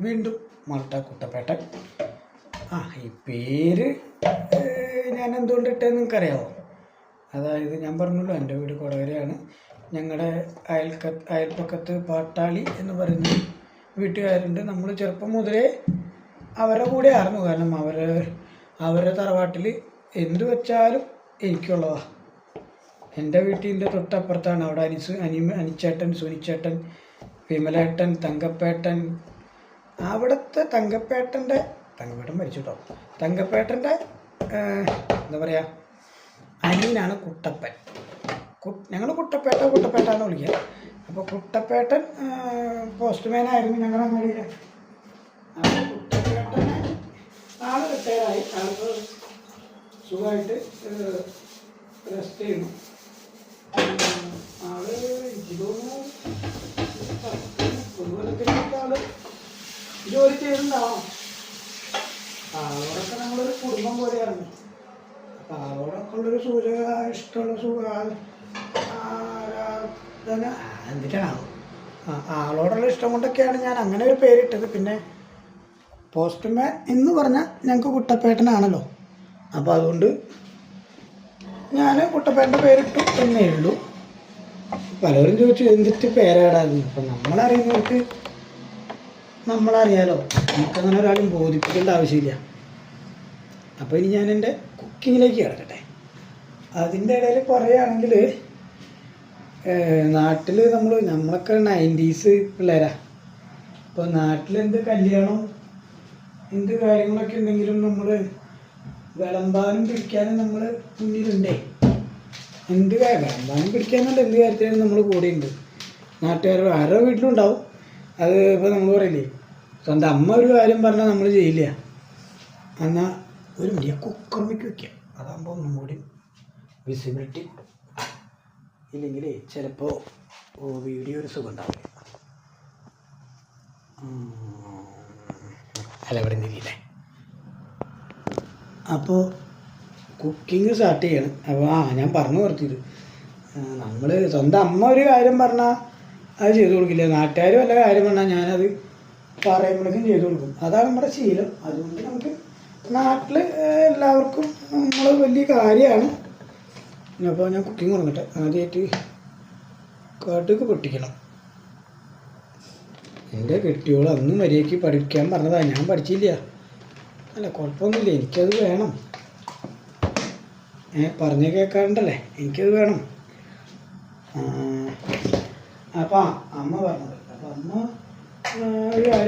വീണ്ടും മാൾട്ട കുട്ടപ്പേട്ടൻ. ആ ഈ പേര് ഞാൻ എന്തുകൊണ്ട് ഇട്ടതെന്ന് നിങ്ങൾക്കറിയാമോ അതായത് ഞാൻ പറഞ്ഞല്ലോ എന്റെ വീട് കൊടകരയാണ്. ഞങ്ങളുടെ അയൽക്ക അയൽപ്പക്കത്ത് പാട്ടാളി എന്ന് പറയുന്ന വീട്ടുകാരുണ്ട്. നമ്മൾ ചെറുപ്പം മുതലേ അവരുടെ കൂടെ ആയിരുന്നു. കാരണം അവർ അവരുടെ തറവാട്ടിൽ എന്ത് വെച്ചാലും എനിക്കുള്ളതാണ് എന്റെ വീട്ടിന്റെ തൊട്ടപ്പുറത്താണ് അവിടെ അനിസ് അനി അനിച്ചേട്ടൻ സുനിച്ചേട്ടൻ വിമലേട്ടൻ തങ്കപ്പേട്ടൻ അവിടുത്തെ തങ്കപ്പേട്ടന്റെ തങ്കപ്പേട്ടൻ മരിച്ചു കേട്ടോ തങ്കപ്പേട്ടന്റെ എന്താ പറയുക അനിയനാണ് കുട്ടപ്പൻ. ഞങ്ങൾ കുട്ടപ്പേട്ട കുട്ടപ്പേട്ട എന്ന് വിളിക്കുക അപ്പോൾ കുട്ടപ്പേട്ടൻ പോസ്റ്റ്മാൻ ആയിരുന്നു ഞങ്ങളുടെ അങ്ങടിയിൽ. അപ്പോൾ കുട്ടപ്പേട്ടനെ ആൾ റിട്ടയറായി. ആൾക്ക് സുഖമായിട്ട് റെസ്റ്റ് ചെയ്യുന്നു. ആൾ എനിക്ക് കൊതുകൊലത്തിനൊക്കെ ആൾ ജോലി ചെയ്തിട്ടുണ്ടാവണം ആളോടൊക്കെ നമ്മളൊരു കുടുംബം പോലെയായിരുന്നു. അപ്പം ആളോടൊക്കെ ഉള്ളൊരു സൂചക ഇഷ്ടമുള്ള സുഖ ആരാധന എന്തിനാണാവും ആ ആളോടുള്ള ഇഷ്ടം കൊണ്ടൊക്കെയാണ് ഞാൻ അങ്ങനെ ഒരു പേരിട്ടത്. പിന്നെ പോസ്റ്റ്മാൻ എന്ന് പറഞ്ഞാൽ ഞങ്ങൾക്ക് കുട്ടപ്പേട്ടനാണല്ലോ. അപ്പോൾ അതുകൊണ്ട് ഞാൻ കുട്ടപ്പേട്ടന്റെ പേരിട്ടു എന്നേ ഉള്ളൂ. പലരും ചോദിച്ചു എന്തിട്ട് പേരാടാന്ന് അപ്പം നമ്മളറിയുന്നവർക്ക് നമ്മളറിയാലോ നമുക്കങ്ങനെ ഒരാളും ബോധിപ്പിക്കേണ്ട ആവശ്യമില്ല. അപ്പോൾ ഇനി ഞാൻ എന്റെ കുക്കിങ്ങിലേക്ക് കിടക്കട്ടെ. അതിന്റെ ഇടയിൽ പറയുകയാണെങ്കിൽ നാട്ടിൽ നമ്മൾ നമ്മളൊക്കെ നയന്റീസ് പിള്ളേരാ. അപ്പോൾ നാട്ടിലെന്ത് കല്യാണം എന്ത് കാര്യങ്ങളൊക്കെ ഉണ്ടെങ്കിലും നമ്മൾ വിളമ്പാനും പിടിക്കാനും നമ്മൾ മുന്നിലുണ്ടേ. എന്ത് കാര്യം വിളമ്പാനും പിടിക്കാനല്ല എന്ത് കാര്യത്തിനും നമ്മൾ കൂടെയുണ്ട്. നാട്ടുകാർ ആരോ വീട്ടിലുണ്ടാവും. അത് ഇപ്പോൾ നമ്മൾ പറയില്ലേ സ്വന്തം അമ്മ ഒരു കാര്യം പറഞ്ഞാൽ നമ്മൾ ചെയ്യില്ല. എന്നാൽ ഒരു വലിയ കുക്കർമിക്ക് വയ്ക്കാം അതാകുമ്പോൾ ഒന്നും വിസിബിലിറ്റി കൂടും ഇല്ലെങ്കിൽ ചിലപ്പോൾ വീഡിയോ ഒരു സുഖം ഉണ്ടാവില്ല. അല്ല ഇവിടെ അപ്പോൾ കുക്കിംഗ് സ്റ്റാർട്ട് ചെയ്യണം. അപ്പോൾ ആ ഞാൻ പറഞ്ഞു നിർത്തിയത്. നമ്മൾ സ്വന്തം അമ്മ ഒരു കാര്യം പറഞ്ഞാൽ അത് ചെയ്തു കൊടുക്കില്ല. നാട്ടുകാർ വല്ല കാര്യം പറഞ്ഞാൽ ഞാനത് പറയുമ്പോഴേക്കും ചെയ്തു കൊടുക്കും. അതാണ് നമ്മുടെ ശീലം. അതുകൊണ്ട് നമുക്ക് നാട്ടിൽ എല്ലാവർക്കും നമ്മൾ വലിയ കാര്യമാണ്. അപ്പോൾ ഞാൻ കുക്കിംഗ് തുടങ്ങട്ടെ ആദ്യമായിട്ട് കാട്ടൊക്കെ പൊട്ടിക്കണം. എന്റെ കെട്ടിയോൾ അന്ന് മര്യാദയ്ക്ക് പഠിക്കാൻ പറഞ്ഞതാണ് ഞാൻ പഠിച്ചില്ല. അല്ല കുഴപ്പമൊന്നുമില്ല. എനിക്കത് വേണം. ഏ പറഞ്ഞ് കേൾക്കാറുണ്ടല്ലേ? എനിക്കത് വേണം. അപ്പം അമ്മ പറഞ്ഞത്. അപ്പം അമ്മ